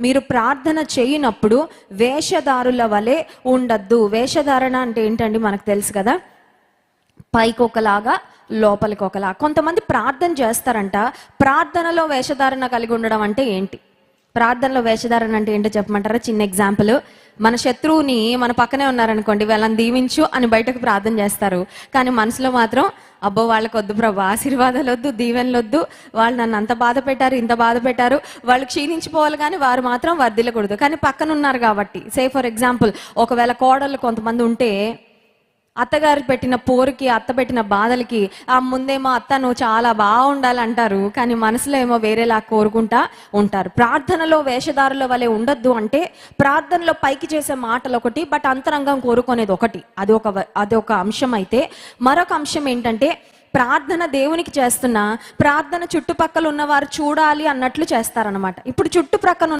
మీరు ప్రార్థన చేయనప్పుడు వేషధారుల వలె ఉండద్దు. వేషధారణ అంటే ఏంటండి మనకు తెలుసు కదా? పైకి ఒకలాగా లోపలికి ఒకలా కొంతమంది ప్రార్థన చేస్తారంట. ప్రార్థనలో వేషధారణ కలిగి ఉండడం అంటే ఏంటి? ప్రార్థనలో వేషధారణ అంటే ఏంటో చెప్పమంటారా? చిన్న ఎగ్జాంపుల్. మన శత్రువుని మన పక్కనే ఉన్నారనుకోండి వాళ్ళని దీవించు అని బయటకు ప్రార్థన చేస్తారు. కానీ మనసులో మాత్రం అబ్బో వాళ్ళకి వద్దు ప్రభు ఆశీర్వాదాలు వద్దు దీవెనలు వద్దు వాళ్ళు నన్ను అంత బాధ పెట్టారు ఇంత బాధ పెట్టారు వాళ్ళు క్షీణించిపోవాలి కానీ వారు మాత్రం వర్దిలకూడదు కానీ పక్కన ఉన్నారు కాబట్టి సే ఫర్ ఎగ్జాంపుల్ ఒకవేళ కోడళ్ళు కొంతమంది ఉంటే అత్తగారు పెట్టిన పోరుకి అత్త పెట్టిన బాధలకి ఆ ముందేమో అత్త నువ్వు చాలా బాగుండాలి అంటారు కానీ మనసులో ఏమో వేరేలా కోరుకుంటా ఉంటారు. ప్రార్థనలో వేషధారుల వలె ఉండొద్దు అంటే ప్రార్థనలో పైకి చేసే మాటలు ఒకటి బట్ అంతరంగం కోరుకునేది ఒకటి. అది ఒక అది ఒక అంశం అయితే. మరొక అంశం ఏంటంటే ప్రార్థన దేవునికి చేస్తున్నా ప్రార్థన చుట్టుపక్కల ఉన్నవారు చూడాలి అన్నట్లు చేస్తారనమాట ఇప్పుడు చుట్టుప్రక్కన